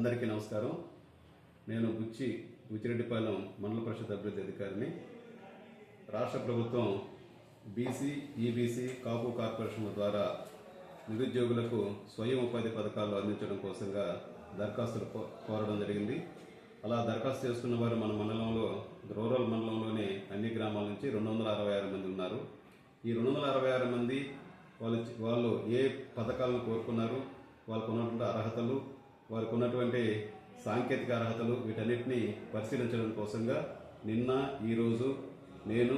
అందరికీ నమస్కారం. నేను బుచ్చి బుచ్చిరెడ్డిపాలెం మండల పరిషత్ అభివృద్ధి అధికారిని. రాష్ట్ర ప్రభుత్వం బీసీ ఈబీసీ కాపు కార్పొరేషన్ల ద్వారా నిరుద్యోగులకు స్వయం ఉపాధి పథకాలు అందించడం కోసంగా దరఖాస్తులు కో- కోరడం జరిగింది. అలా దరఖాస్తు చేసుకున్న వారు మన మండలంలో రూరల్ మండలంలోని అన్ని గ్రామాల నుంచి రెండు వందల అరవై ఆరు మంది ఉన్నారు. ఈ రెండు వందల అరవై ఆరు మంది వాళ్ళు వాళ్ళు ఏ పథకాలను కోరుకున్నారు వాళ్ళకు ఉన్నటువంటి అర్హతలు వారికి ఉన్నటువంటి సాంకేతిక అర్హతలు వీటన్నిటిని పరిశీలించడం కోసంగా నిన్న ఈరోజు నేను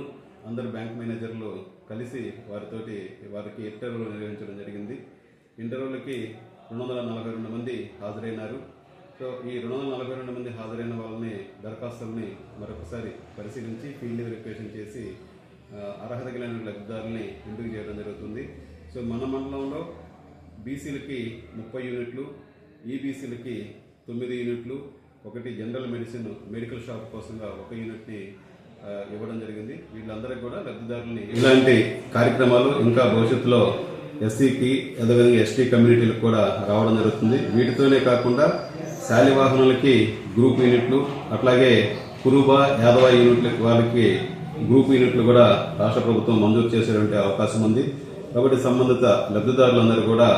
అందరు బ్యాంక్ మేనేజర్లు కలిసి వారితోటి వారికి ఇంటర్వ్యూలు నిర్వహించడం జరిగింది. ఇంటర్వ్యూలకి రెండు వందల నలభై రెండు మంది హాజరైనారు. సో ఈ రెండు వందల నలభై రెండు మంది హాజరైన వాళ్ళని దరఖాస్తుల్ని మరొకసారి పరిశీలించి ఫీల్డ్ వెరిఫికేషన్ చేసి అర్హత కలిగిన లబ్ధిదారుల్ని ఎంపిక చేయడం జరుగుతుంది. సో మన మండలంలో బీసీలకి ముప్పై యూనిట్లు ఈబీసీలకి తొమ్మిది యూనిట్లు ఒకటి జనరల్ మెడిసిన్ మెడికల్ షాప్ కోసంగా ఒక యూనిట్ని ఇవ్వడం జరిగింది. వీళ్ళందరికీ కూడా లబ్ధిదారులని ఇలాంటి కార్యక్రమాలు ఇంకా భవిష్యత్తులో ఎస్సీకి అదేవిధంగా ఎస్టీ కమ్యూనిటీలకు కూడా రావడం జరుగుతుంది. వీటితోనే కాకుండా శాలివాహనులకి గ్రూప్ యూనిట్లు అట్లాగే కురుబా యాదవ యూనిట్ల వాళ్ళకి గ్రూప్ యూనిట్లు కూడా రాష్ట్ర ప్రభుత్వం మంజూరు చేసేటువంటి అవకాశం ఉంది. కాబట్టి సంబంధిత లబ్ధిదారులందరూ కూడా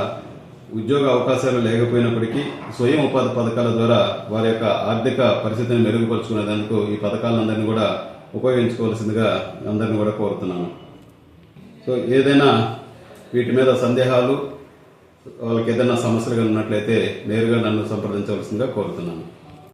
ఉద్యోగ అవకాశాలు లేకపోయినప్పటికీ స్వయం ఉపాధి పథకాల ద్వారా వారి యొక్క ఆర్థిక పరిస్థితిని మెరుగుపరుచుకునేందుకు ఈ పథకాలందరినీ కూడా ఉపయోగించుకోవాల్సిందిగా అందరిని కూడా కోరుతున్నాను. సో ఏదైనా వీటి మీద సందేహాలు వాళ్ళకి ఏదైనా సమస్యలు ఉన్నట్లయితే నేరుగా నన్ను సంప్రదించవలసిందిగా కోరుతున్నాను.